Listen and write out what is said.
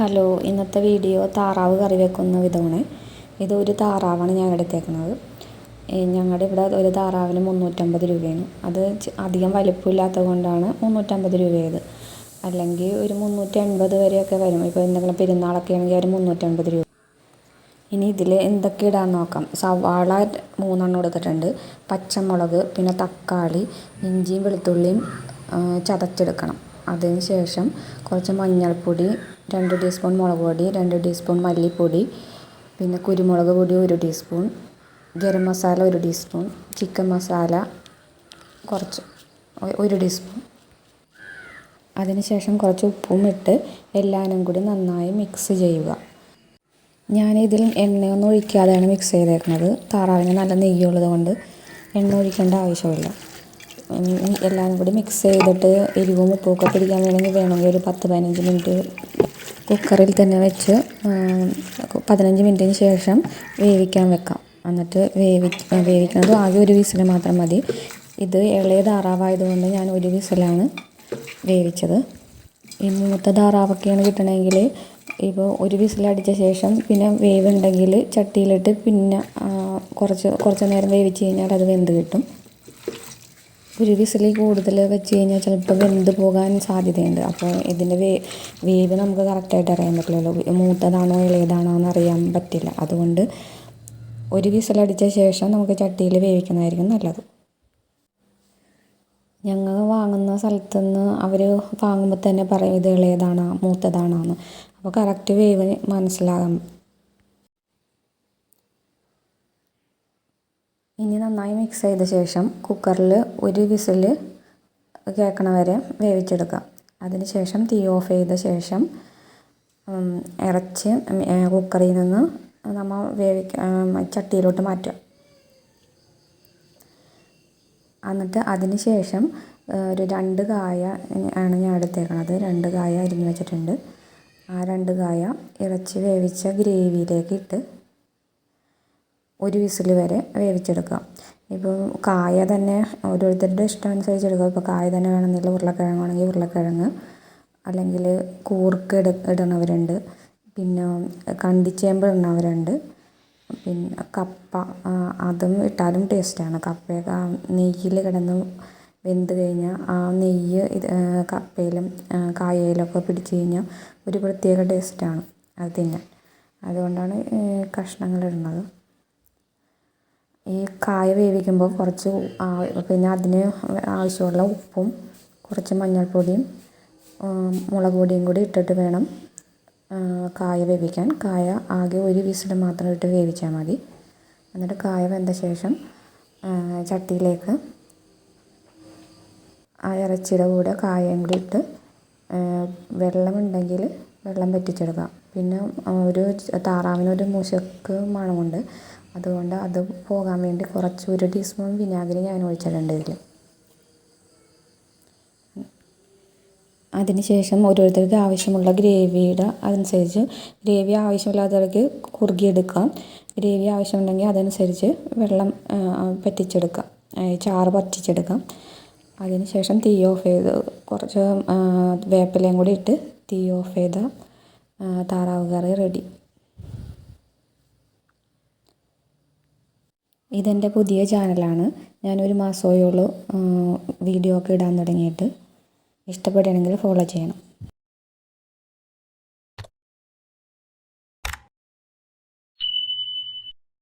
Hello ഇന്നത്തെ video താറാവ് കറി വെക്കുന്ന വിധമാണ്. ഇത് ഒരു താറാവാണ് ഞാൻ എടുത്തേക്കുന്നത്. ഞങ്ങളുടെ ഇവിടെ ഒരു താറാവിന് മുന്നൂറ്റമ്പത് രൂപയാണ്. അത് അധികം വലിപ്പമില്ലാത്തത് കൊണ്ടാണ് മുന്നൂറ്റമ്പത് രൂപയായത് അല്ലെങ്കിൽ ഒരു മുന്നൂറ്റി എൺപത് വരെയൊക്കെ വരും. ഇപ്പോൾ എന്തെങ്കിലും പെരുന്നാളൊക്കെ ആണെങ്കിൽ ഒരു മുന്നൂറ്റമ്പത് രൂപ. ഇനി ഇതിൽ എന്തൊക്കെ ഇടാൻ നോക്കാം. സവാള മൂന്നെണ്ണം എടുത്തിട്ടുണ്ട്. പച്ചമുളക് പിന്നെ തക്കാളി ഇഞ്ചിയും വെളുത്തുള്ളിയും ചതച്ചെടുക്കണം. അതിന് ശേഷം കുറച്ച് മഞ്ഞൾപ്പൊടി രണ്ട് ടീസ്പൂൺ മുളക് പൊടി രണ്ട് ടീസ്പൂൺ മല്ലിപ്പൊടി പിന്നെ കുരുമുളക് പൊടി ഒരു ടീസ്പൂൺ ഗരം മസാല ഒരു ടീസ്പൂൺ ചിക്കൻ മസാല കുറച്ച് ഒരു ടീസ്പൂൺ. അതിനുശേഷം കുറച്ച് ഉപ്പും ഇട്ട് എല്ലാനും കൂടി നന്നായി മിക്സ് ചെയ്യുക. ഞാനിതിൽ എണ്ണയൊന്നും ഒഴിക്കാതെയാണ് മിക്സ് ചെയ്തേക്കുന്നത്. താറാവിന് നല്ല നെയ്യുള്ളത് കൊണ്ട് എണ്ണ ഒഴിക്കേണ്ട ആവശ്യമില്ല. എല്ലാവരും എല്ലാം കൂടി മിക്സ് ചെയ്തിട്ട് എരിവും ഉപ്പും ഒക്കെ പിടിക്കാൻ വേണമെങ്കിൽ വേണമെങ്കിൽ ഒരു പത്ത് പതിനഞ്ച് മിനിറ്റ് കുക്കറിൽ തന്നെ വെച്ച് പതിനഞ്ച് മിനിറ്റിന് ശേഷം വേവിക്കാൻ വെക്കാം. എന്നിട്ട് വേവി വേവിക്കുന്നത് ആകെ ഒരു വിസിൽ മാത്രം മതി. ഇത് ഇളയ താറാവായതുകൊണ്ട് ഞാൻ ഒരു വിസിലാണ് വേവിച്ചത്. ഈ മൂത്ത താറാവൊക്കെയാണ് കിട്ടണമെങ്കിൽ ഇപ്പോൾ ഒരു വിസിലടിച്ച ശേഷം പിന്നെ വേവുണ്ടെങ്കിൽ ചട്ടിയിലിട്ട് പിന്നെ കുറച്ച് കുറച്ച് നേരം വേവിച്ച് കഴിഞ്ഞാൽ അത് വെന്ത് കിട്ടും. ഒരു വിസിലിൽ കൂടുതൽ വെച്ച് കഴിഞ്ഞാൽ ചിലപ്പോൾ വെന്ത് പോകാൻ സാധ്യതയുണ്ട്. അപ്പോൾ ഇതിന്റെ വേ വേവ് നമുക്ക് കറക്റ്റായിട്ട് അറിയാൻ പറ്റില്ലല്ലോ. മൂത്തതാണോ ഇളയതാണോ എന്ന് അറിയാൻ പറ്റില്ല. അതുകൊണ്ട് ഒരു വിസിലടിച്ച ശേഷം നമുക്ക് ചട്ടിയിൽ വേവിക്കുന്നതായിരിക്കും നല്ലത്. ഞങ്ങൾ വാങ്ങുന്ന സ്ഥലത്ത് നിന്ന് അവർ വാങ്ങുമ്പോൾ തന്നെ പറയും ഇത് ഇളയതാണോ മൂത്തതാണോ എന്ന്. അപ്പോൾ കറക്റ്റ് വേവ് മനസ്സിലാകാം ഇനി നന്നായി മിക്സ് ചെയ്ത ശേഷം കുക്കറിൽ ഒരു വിസിൽ കേൾക്കണ വരെ വേവിച്ചെടുക്കാം. അതിന് ശേഷം തീ ഓഫ് ചെയ്ത ശേഷം ഇറച്ചി കുക്കറിൽ നിന്ന് നമ്മൾ വേവിക്ക ചട്ടിയിലോട്ട് മാറ്റുക. എന്നിട്ട് അതിന് ശേഷം ഒരു രണ്ട് കായ ആണ് ഞാൻ എടുത്തേക്കണത്. രണ്ട് കായ അരിഞ്ഞ് വെച്ചിട്ടുണ്ട്. ആ രണ്ട് കായ ഇറച്ചി വേവിച്ച ഗ്രേവിയിലേക്ക് ഇട്ട് ഒരു വിസിൽ വരെ വേവിച്ചെടുക്കാം. ഇപ്പോൾ കായ തന്നെ ഓരോരുത്തരുടെ ഇഷ്ടം അനുസരിച്ച് എടുക്കുക ഇപ്പോൾ കായ തന്നെ വേണമെന്നില്ല. ഉരുളക്കിഴങ്ങാണെങ്കിൽ ഉരുളക്കിഴങ്ങ് അല്ലെങ്കിൽ കൂർക്ക ഇട ഇടണവരുണ്ട്. പിന്നെ കണ്ടിച്ചേമ്പ് ഇടണവരുണ്ട്. പിന്നെ കപ്പ അതും ഇട്ടാലും ടേസ്റ്റാണ്. കപ്പയൊക്കെ നെയ്യിൽ കിടന്ന് വെന്ത് കഴിഞ്ഞാൽ ആ നെയ്യ് ഇത് കപ്പയിലും കായയിലൊക്കെ പിടിച്ച് കഴിഞ്ഞാൽ ഒരു പ്രത്യേക ടേസ്റ്റാണ് അത് തിന്നാൻ. അതുകൊണ്ടാണ് കഷ്ണങ്ങളിടുന്നത് ഈ കായ വേവിക്കുമ്പോൾ കുറച്ച് പിന്നെ അതിന് ആവശ്യമുള്ള ഉപ്പും കുറച്ച് മഞ്ഞൾപ്പൊടിയും മുളക് പൊടിയും കൂടി ഇട്ടിട്ട് വേണം കായ വേവിക്കാൻ. കായ ആകെ ഒരു വിസിൽ മാത്രം ഇട്ട് വേവിച്ചാൽ മതി. എന്നിട്ട് കായ വെന്ത ശേഷം ചട്ടിയിലേക്ക് ആ ഇറച്ചിയുടെ കൂടെ കായയും കൂടി ഇട്ട് വെള്ളമുണ്ടെങ്കിൽ വെള്ളം വറ്റിച്ചെടുക്കാം. പിന്നെ ഒരു താറാവിനൊരു മുശക്ക് മണമുണ്ട്. അതുകൊണ്ട് അത് പോകാൻ വേണ്ടി കുറച്ച് ഒരു ടീസ്പൂൺ വിനാഗിരി ഞാൻ ഒഴിച്ചിട്ടുണ്ട് ഇതിൽ അതിനുശേഷം ഓരോരുത്തർക്ക് ആവശ്യമുള്ള ഗ്രേവിയുടെ അതനുസരിച്ച് ഗ്രേവി ആവശ്യമില്ലാത്തവർക്ക് കുറുകിയെടുക്കാം. ഗ്രേവി ആവശ്യമുണ്ടെങ്കിൽ അതനുസരിച്ച് വെള്ളം പറ്റിച്ചെടുക്കാം ചാറ് പറ്റിച്ചെടുക്കാം അതിനുശേഷം തീ ഓഫ് ചെയ്ത് കുറച്ച് വേപ്പിലയും കൂടി ഇട്ട് തീ ഓഫ് ചെയ്ത താറാവ് കറി റെഡി. ഇതെന്റെ പുതിയ ചാനലാണ്. ഞാനൊരു മാസമായുള്ളൂ വീഡിയോ ഒക്കെ ഇടാൻ തുടങ്ങിയിട്ട്. ഇഷ്ടപ്പെടുകയാണെങ്കിൽ ഫോളോ ചെയ്യണം.